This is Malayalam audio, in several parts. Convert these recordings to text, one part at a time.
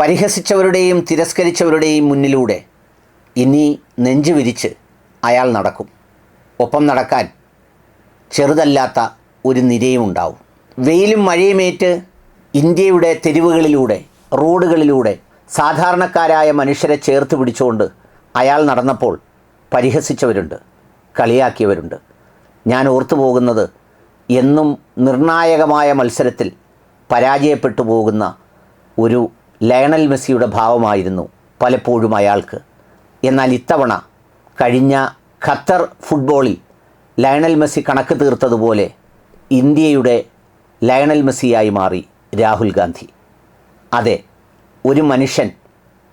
പരിഹസിച്ചവരുടെയും തിരസ്കരിച്ചവരുടെയും മുന്നിലൂടെ ഇനി നെഞ്ചു വിരിച്ച് അയാൾ നടക്കും. ഒപ്പം നടക്കാൻ ചെറുതല്ലാത്ത ഒരു നിരയും ഉണ്ടാവും. വെയിലും മഴയുമേറ്റ് ഇന്ത്യയുടെ തെരുവുകളിലൂടെ റോഡുകളിലൂടെ സാധാരണക്കാരായ മനുഷ്യരെ ചേർത്ത് പിടിച്ചുകൊണ്ട് അയാൾ നടന്നപ്പോൾ പരിഹസിച്ചവരുണ്ട് കളിയാക്കിയവരുണ്ട്. ഞാൻ ഓർത്തു പോകുന്നത് എന്നും നിർണായകമായ മത്സരത്തിൽ പരാജയപ്പെട്ടു പോകുന്ന ഒരു ലയണൽ മെസ്സിയുടെ ഭാവമായിരുന്നു പലപ്പോഴും അയാൾക്ക്. എന്നാൽ ഇത്തവണ കഴിഞ്ഞ ഖത്തർ ഫുട്ബോളിൽ ലയണൽ മെസ്സി കണക്ക് തീർത്തതുപോലെ ഇന്ത്യയുടെ ലയണൽ മെസ്സിയായി മാറി രാഹുൽ ഗാന്ധി. അതെ ഒരു മനുഷ്യൻ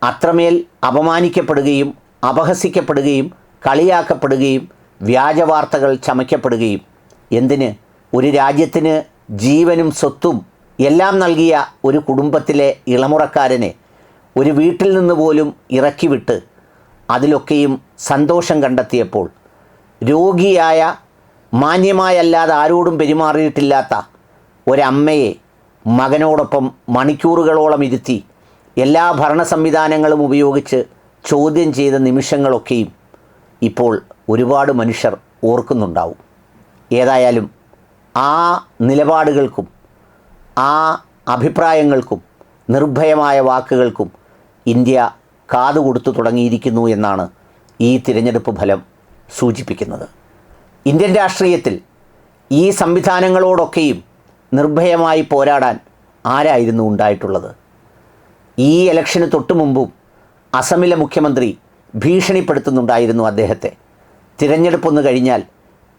അത്രമേൽ അപമാനിക്കപ്പെടുകയും അപഹസിക്കപ്പെടുകയും കളിയാക്കപ്പെടുകയും വ്യാജവാർത്തകൾ ചമയ്ക്കപ്പെടുകയും എന്തിന്? ഒരു രാജ്യത്തിന് ജീവനും സ്വത്തും എല്ലാം നൽകിയ ഒരു കുടുംബത്തിലെ ഇളമുറക്കാരനെ ഒരു വീട്ടിൽ നിന്ന് പോലും ഇറക്കിവിട്ട് അതിലൊക്കെയും സന്തോഷം കണ്ടെത്തിയപ്പോൾ രോഗിയായ മാന്യമായല്ലാതെ ആരോടും പെരുമാറിയിട്ടില്ലാത്ത ഒരമ്മയെ മകനോടൊപ്പം മണിക്കൂറുകളോളം ഇരുത്തി എല്ലാ ഭരണ സംവിധാനങ്ങളും ഉപയോഗിച്ച് ചോദ്യം ചെയ്ത നിമിഷങ്ങളൊക്കെയും ഇപ്പോൾ ഒരുപാട് മനുഷ്യർ ഓർക്കുന്നുണ്ടാവും. ഏതായാലും ആ നിലപാടുകൾക്കും ആ അഭിപ്രായങ്ങൾക്കും നിർഭയമായ വാക്കുകൾക്കും ഇന്ത്യ കാതുകൊടുത്തു തുടങ്ങിയിരിക്കുന്നു എന്നാണ് ഈ തിരഞ്ഞെടുപ്പ് ഫലം സൂചിപ്പിക്കുന്നത്. ഇന്ത്യൻ രാഷ്ട്രീയത്തിൽ ഈ സംവിധാനങ്ങളോടൊക്കെയും നിർഭയമായി പോരാടാൻ ആരായിരുന്നു ഉണ്ടായിട്ടുള്ളത്? ഈ ഇലക്ഷന് തൊട്ടു മുമ്പും അസമിലെ മുഖ്യമന്ത്രി ഭീഷണിപ്പെടുത്തുന്നുണ്ടായിരുന്നു അദ്ദേഹത്തെ. തിരഞ്ഞെടുപ്പൊന്ന് കഴിഞ്ഞാൽ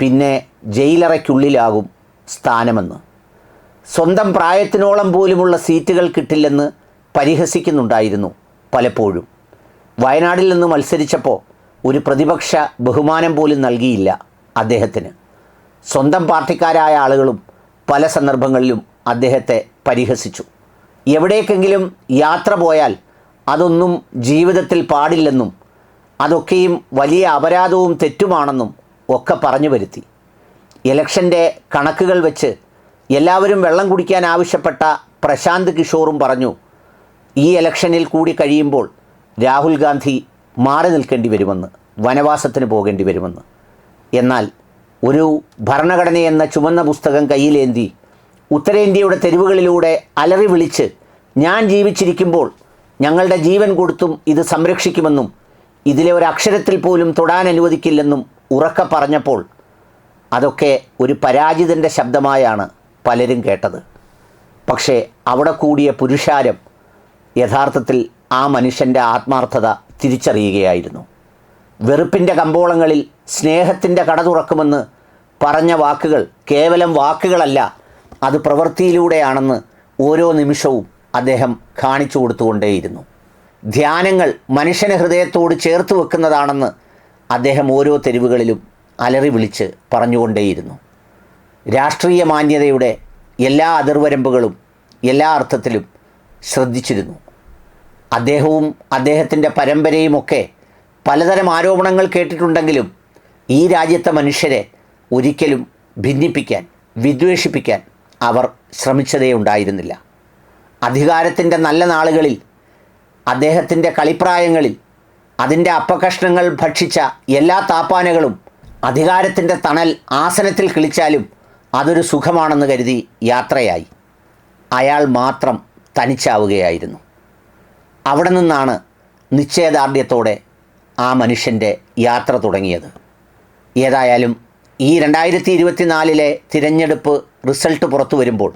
പിന്നെ ജയിലറയ്ക്കുള്ളിലാകും സ്ഥാനമെന്ന്. സ്വന്തം പ്രായത്തിനോളം പോലുമുള്ള സീറ്റുകൾ കിട്ടില്ലെന്ന് പരിഹസിക്കുന്നുണ്ടായിരുന്നു പലപ്പോഴും. വയനാട്ടിൽ നിന്ന് മത്സരിച്ചപ്പോൾ ഒരു പ്രതിപക്ഷ ബഹുമാനം പോലും നൽകിയില്ല അദ്ദേഹത്തിന്. സ്വന്തം പാർട്ടിക്കാരായ ആളുകളും പല സന്ദർഭങ്ങളിലും അദ്ദേഹത്തെ പരിഹസിച്ചു. എവിടേക്കെങ്കിലും യാത്ര പോയാൽ അതൊന്നും ജീവിതത്തിൽ പാടില്ലെന്നും അതൊക്കെയും വലിയ അപരാധവും തെറ്റുമാണെന്നും ഒക്കെ പറഞ്ഞു വരുത്തി. ഇലക്ഷന്റെ കണക്കുകൾ വെച്ച് എല്ലാവരും വെള്ളം കുടിക്കാൻ ആവശ്യപ്പെട്ട പ്രശാന്ത് കിഷോറും പറഞ്ഞു ഈ ഇലക്ഷനിൽ കൂടി കഴിയുമ്പോൾ രാഹുൽ ഗാന്ധി മാറി നിൽക്കേണ്ടി വരുമെന്ന് വനവാസത്തിന് പോകേണ്ടി വരുമെന്ന്. എന്നാൽ ഒരു ഭരണഘടന എന്ന ചുമന്ന പുസ്തകം കയ്യിലേന്തി ഉത്തരേന്ത്യയുടെ തെരുവുകളിലൂടെ അലറി വിളിച്ച് ഞാൻ ജീവിച്ചിരിക്കുമ്പോൾ ഞങ്ങളുടെ ജീവൻ കൊടുത്തും ഇത് സംരക്ഷിക്കുമെന്നും ഇതിലെ ഒരു അക്ഷരത്തിൽ പോലും തൊടാൻ അനുവദിക്കില്ലെന്നും ഉറക്ക പറഞ്ഞപ്പോൾ അതൊക്കെ ഒരു പരാജിതന്റെ ശബ്ദമായാണ് പലരും കേട്ടത്. പക്ഷേ അവിടെ കൂടിയ പുരുഷാരം യഥാർത്ഥത്തിൽ ആ മനുഷ്യന്റെ ആത്മാർത്ഥത തിരിച്ചറിയുകയായിരുന്നു. വെറുപ്പിന്റെ കമ്പോളങ്ങളിൽ സ്നേഹത്തിന്റെ കട തുറക്കുമെന്ന് പറഞ്ഞ വാക്കുകൾ കേവലം വാക്കുകളല്ല അത് പ്രവൃത്തിയിലൂടെയാണെന്ന് ഓരോ നിമിഷവും അദ്ദേഹം കാണിച്ചു കൊടുത്തുകൊണ്ടേയിരുന്നു. ധ്യാനങ്ങൾ മനുഷ്യന് ഹൃദയത്തോട് ചേർത്ത് വെക്കുന്നതാണെന്ന് അദ്ദേഹം ഓരോ തെരുവുകളിലും അലറി വിളിച്ച് പറഞ്ഞുകൊണ്ടേയിരുന്നു. രാഷ്ട്രീയ മാന്യതയുടെ എല്ലാ അതിർവരമ്പുകളും എല്ലാ അർത്ഥത്തിലും ശ്രദ്ധിച്ചിരുന്നു. അദ്ദേഹവും അദ്ദേഹത്തിന്റെ പരമ്പരയുമൊക്കെ പലതരം ആരോപണങ്ങൾ കേട്ടിട്ടുണ്ടെങ്കിലും ഈ രാജ്യത്തെ മനുഷ്യരെ ഒരിക്കലും ഭിന്നിപ്പിക്കാൻ വിദ്വേഷിപ്പിക്കാൻ അവർ ശ്രമിച്ചതേ ഉണ്ടായിരുന്നില്ല. അധികാരത്തിന്റെ നല്ല നാളുകളിൽ അദ്ദേഹത്തിന്റെ കളിപ്രായങ്ങളിൽ അതിന്റെ അപ്പകഷ്ണങ്ങൾ ഭക്ഷിച്ച എല്ലാ താപ്പാനകളും അധികാരത്തിന്റെ തണൽ ആസനത്തിൽ കിളിച്ചാലും അതൊരു സുഖമാണെന്ന് കരുതി യാത്രയായി. അയാൾ മാത്രം തനിച്ചാവുകയായിരുന്നു. അവിടെ നിന്നാണ് നിശ്ചയദാർഢ്യത്തോടെ ആ മനുഷ്യന്റെ യാത്ര തുടങ്ങിയത്. ഏതായാലും ഈ രണ്ടായിരത്തി ഇരുപത്തിനാലിലെ തിരഞ്ഞെടുപ്പ് റിസൾട്ട് പുറത്തു വരുമ്പോൾ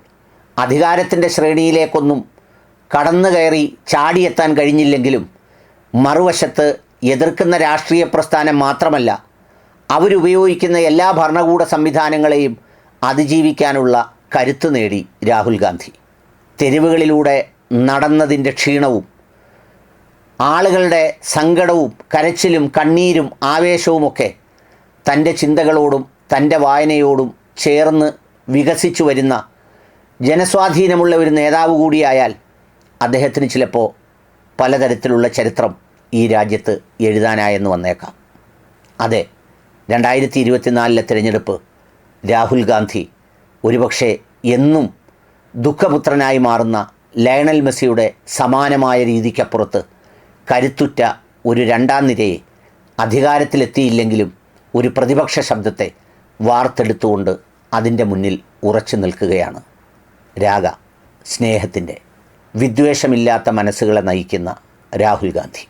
അധികാരത്തിന്റെ ശ്രേണിയിലേക്കൊന്നും കടന്നു കയറി ചാടിയെത്താൻ കഴിഞ്ഞില്ലെങ്കിലും മറുവശത്ത് എതിർക്കുന്ന രാഷ്ട്രീയ പ്രസ്ഥാനം മാത്രമല്ല അവരുപയോഗിക്കുന്ന എല്ലാ ഭരണകൂട സംവിധാനങ്ങളെയും അതിജീവിക്കാനുള്ള കരുത്ത് നേടി രാഹുൽ ഗാന്ധി. തെരുവുകളിലൂടെ നടന്നതിന്റെ ക്ഷീണവും ആളുകളുടെ സങ്കടവും കരച്ചിലും കണ്ണീരും ആവേശവുമൊക്കെ തന്റെ ചിന്തകളോടും തന്റെ വായനയോടും ചേർന്ന് വികസിച്ചു വരുന്ന ജനസ്വാധീനമുള്ള ഒരു നേതാവ് കൂടിയായാൽ അദ്ദേഹത്തിന് ചിലപ്പോൾ പലതരത്തിലുള്ള ചരിത്രം ഈ രാജ്യത്ത് എഴുതാനായെന്ന് വന്നേക്കാം. അതെ രണ്ടായിരത്തി ഇരുപത്തിനാലിലെ തിരഞ്ഞെടുപ്പ് രാഹുൽ ഗാന്ധി ഒരുപക്ഷെ എന്നും ദുഃഖപുത്രനായി മാറുന്ന ലയണൽ മെസ്സിയുടെ സമാനമായ രീതിക്കപ്പുറത്ത് കരുത്തുറ്റ ഒരു രണ്ടാം നിരയെ അധികാരത്തിലെത്തിയില്ലെങ്കിലും ഒരു പ്രതിപക്ഷ ശബ്ദത്തെ വാർത്തെടുത്തുകൊണ്ട് അതിന്റെ മുന്നിൽ ഉറച്ചു നിൽക്കുകയാണ്. രാഗ സ്നേഹത്തിന്റെ വിദ്വേഷമില്ലാത്ത മനസ്സുകളെ നയിക്കുന്ന രാഹുൽ ഗാന്ധി.